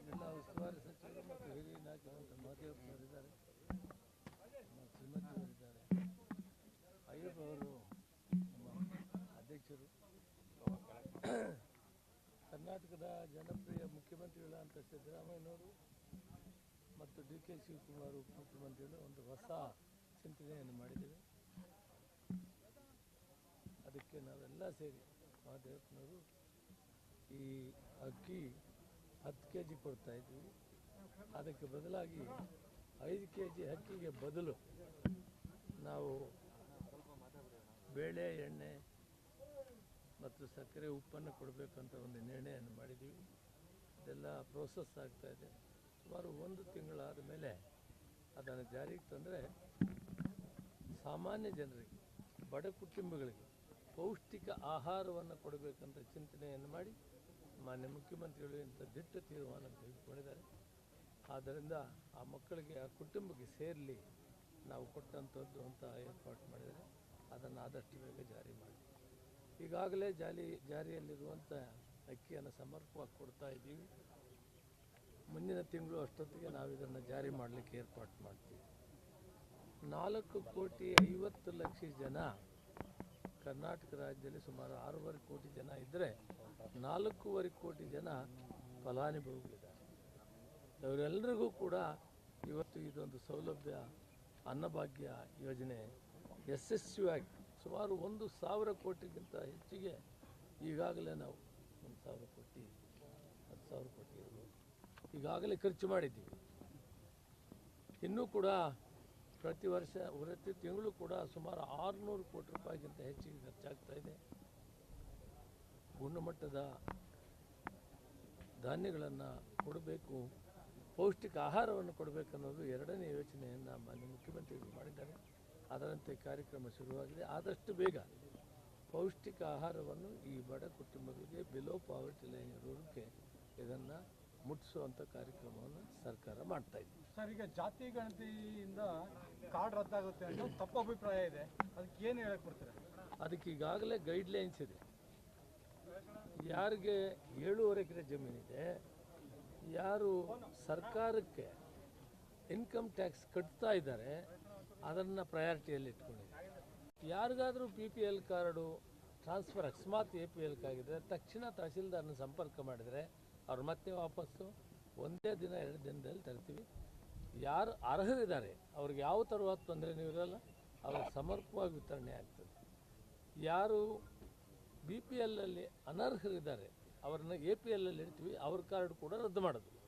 ಜಿಲ್ಲಾ ಉಸ್ತುವಾರಿ ಸಚಿವರು ಮತ್ತು ಹಿರಿಯ ನಾಯಕರಾದಂಥ ಮಹದೇವಪ್ಪನವರಿದ್ದಾರೆ ನಮ್ಮ ಶ್ರೀಮತಿಯವರಿದ್ದಾರೆ ಅಯ್ಯಪ್ಪ ಅವರು ನಮ್ಮ ಅಧ್ಯಕ್ಷರು ಕರ್ನಾಟಕದ ಜನಪ್ರಿಯ ಮುಖ್ಯಮಂತ್ರಿಗಳಂತ ಸಿದ್ದರಾಮಯ್ಯನವರು ಮತ್ತು ಡಿ ಕೆ ಶಿವಕುಮಾರ್ ಉಪಮುಖ್ಯಮಂತ್ರಿಗಳು ಒಂದು ಹೊಸ ಚಿಂತನೆಯನ್ನು ಮಾಡಿದ್ದೇವೆ. ಅದಕ್ಕೆ ನಾವೆಲ್ಲ ಸೇರಿ ಮಹಾದೇವಪ್ಪನವರು ಈ ಅಕ್ಕಿ ಹತ್ತು ಕೆ ಜಿ ಕೊಡ್ತಾ ಇದ್ವಿ. ಅದಕ್ಕೆ ಬದಲಾಗಿ ಐದು ಕೆ ಜಿ ಅಕ್ಕಿಗೆ ಬದಲು ನಾವು ಬೇಳೆ, ಎಣ್ಣೆ ಮತ್ತು ಸಕ್ಕರೆ ಉಪ್ಪನ್ನು ಕೊಡಬೇಕಂತ ಒಂದು ನಿರ್ಣಯವನ್ನು ಮಾಡಿದ್ದೀವಿ. ಇದೆಲ್ಲ ಪ್ರೋಸೆಸ್ ಆಗ್ತಾ ಇದೆ. ಸುಮಾರು ಒಂದು ತಿಂಗಳಾದ ಮೇಲೆ ಅದನ್ನು ಜಾರಿಗೆ ತಂದರೆ ಸಾಮಾನ್ಯ ಜನರಿಗೆ, ಬಡ ಕುಟುಂಬಗಳಿಗೆ ಪೌಷ್ಟಿಕ ಆಹಾರವನ್ನು ಕೊಡಬೇಕಂತ ಚಿಂತನೆಯನ್ನು ಮಾಡಿ ಮಾನ್ಯ ಮುಖ್ಯಮಂತ್ರಿಗಳು ಇಂಥ ದಿಟ್ಟ ತೀರ್ಮಾನ ತೆಗೆದುಕೊಂಡಿದ್ದಾರೆ. ಆದ್ದರಿಂದ ಆ ಮಕ್ಕಳಿಗೆ, ಆ ಕುಟುಂಬಕ್ಕೆ ಸೇರಲಿ, ನಾವು ಕೊಟ್ಟಂಥದ್ದು ಅಂತ ಏರ್ಪಾಟ್ ಮಾಡಿದರೆ ಅದನ್ನು ಆದಷ್ಟು ಬೇಗ ಜಾರಿ ಮಾಡಿ. ಈಗಾಗಲೇ ಜಾಲಿ, ಜಾರಿಯಲ್ಲಿರುವಂಥ ಅಕ್ಕಿಯನ್ನು ಸಮರ್ಪಕವಾಗಿ ಕೊಡ್ತಾ ಇದ್ದೀವಿ. ಮುಂದಿನ ತಿಂಗಳು ಅಷ್ಟೊತ್ತಿಗೆ ನಾವು ಇದನ್ನು ಜಾರಿ ಮಾಡಲಿಕ್ಕೆ ಏರ್ಪಾಟ್ ಮಾಡ್ತೀವಿ. ನಾಲ್ಕು ಕೋಟಿ ಐವತ್ತು ಲಕ್ಷ ಜನ ಕರ್ನಾಟಕ ರಾಜ್ಯದಲ್ಲಿ ಸುಮಾರು ಆರೂವರೆ ಕೋಟಿ ಜನ ಇದ್ದರೆ ನಾಲ್ಕೂವರೆ ಕೋಟಿ ಜನ ಫಲಾನುಭವಿಗಳಿದ್ದಾರೆ. ಅವರೆಲ್ಲರಿಗೂ ಕೂಡ ಇವತ್ತು ಇದೊಂದು ಸೌಲಭ್ಯ, ಅನ್ನಭಾಗ್ಯ ಯೋಜನೆ ಯಶಸ್ವಿಯಾಗಿ ಸುಮಾರು ಒಂದು ಸಾವಿರ ಕೋಟಿಗಿಂತ ಹೆಚ್ಚಿಗೆ ಈಗಾಗಲೇ ನಾವು ಒಂದು ಸಾವಿರ ಕೋಟಿ, ಹತ್ತು ಸಾವಿರ ಕೋಟಿ ಈಗಾಗಲೇ ಖರ್ಚು ಮಾಡಿದ್ದೀವಿ. ಇನ್ನೂ ಕೂಡ ಪ್ರತಿ ವರ್ಷ ಪ್ರತಿ ತಿಂಗಳು ಕೂಡ ಸುಮಾರು ಆರುನೂರು ಕೋಟಿ ರೂಪಾಯಿಗಿಂತ ಹೆಚ್ಚಿಗೆ ಖರ್ಚಾಗ್ತಾ ಇದೆ. ಗುಣಮಟ್ಟದ ಧಾನ್ಯಗಳನ್ನು ಕೊಡಬೇಕು, ಪೌಷ್ಟಿಕ ಆಹಾರವನ್ನು ಕೊಡಬೇಕನ್ನೋದು ಎರಡನೇ ಯೋಚನೆಯನ್ನು ಮಾನ್ಯ ಮುಖ್ಯಮಂತ್ರಿಗಳು ಮಾಡಿದ್ದಾರೆ. ಅದರಂತೆ ಕಾರ್ಯಕ್ರಮ ಶುರುವಾಗಿದೆ. ಆದಷ್ಟು ಬೇಗ ಪೌಷ್ಟಿಕ ಆಹಾರವನ್ನು ಈ ಬಡ ಕುಟುಂಬಗಳಿಗೆ ಬಿಲೋ ಪಾವರ್ಟಿ ಲೈನ್ ಇರೋದಕ್ಕೆ ಇದನ್ನು ಮುಟ್ಟಿಸುವಂಥ ಕಾರ್ಯಕ್ರಮವನ್ನು ಸರ್ಕಾರ ಮಾಡ್ತಾ ಇದೆ. ಸರ್ ಈಗ ಜಾತಿ ಗಣತಿಯಿಂದ ಕಾರ್ಡ್ ರದ್ದಾಗುತ್ತೆ ಅಂತ ತಪ್ಪು ಅಭಿಪ್ರಾಯ ಇದೆ. ಅದಕ್ಕೆ ಏನು ಹೇಳಕ್ ಬರ್ತೀರಾ? ಅದಕ್ಕೆ ಈಗಾಗಲೇ ಗೈಡ್ಲೈನ್ಸ್ ಇದೆ. ಯಾರಿಗೆ ಏಳೂವರೆ ಎಕರೆ ಜಮೀನಿದೆ ಯಾರು ಸರ್ಕಾರಕ್ಕೆ ಇನ್ಕಮ್ ಟ್ಯಾಕ್ಸ್ ಕಟ್ತಾ ಇದ್ದಾರೆ ಅದನ್ನು ಪ್ರಯಾರಿಟಿಯಲ್ಲಿ ಇಟ್ಕೊಂಡಿದ್ದಾರೆ. ಯಾರಿಗಾದರೂ P P L card transfer ಅಕಸ್ಮಾತ್ ಎ ಪಿ ಎಲ್ ಕಾಗಿದ್ರೆ ತಕ್ಷಣ ತಹಸೀಲ್ದಾರ್ನ ಸಂಪರ್ಕ ಮಾಡಿದರೆ ಅವ್ರು ಮತ್ತೆ ವಾಪಸ್ಸು ಒಂದೇ ದಿನ, ಎರಡು ದಿನದಲ್ಲಿ ತರ್ತೀವಿ. ಯಾರು ಅರ್ಹರಿದ್ದಾರೆ, ಅವ್ರಿಗೆ ಯಾವ ಥರವಾದ ತೊಂದರೆನೂ ಇರೋಲ್ಲ, ಅವ್ರಿಗೆ ಸಮರ್ಪವಾಗಿ ವಿತರಣೆ ಆಗ್ತದೆ. ಯಾರು ಬಿ ಪಿ ಎಲ್ಲಲ್ಲಿ ಅನರ್ಹರಿದ್ದಾರೆ, ಅವ್ರನ್ನ ಎ ಪಿ ಎಲ್ಲಲ್ಲಿ ಇಡ್ತೀವಿ, ಅವ್ರ ಕಾರ್ಡ್ ಕೂಡ ರದ್ದು ಮಾಡೋದು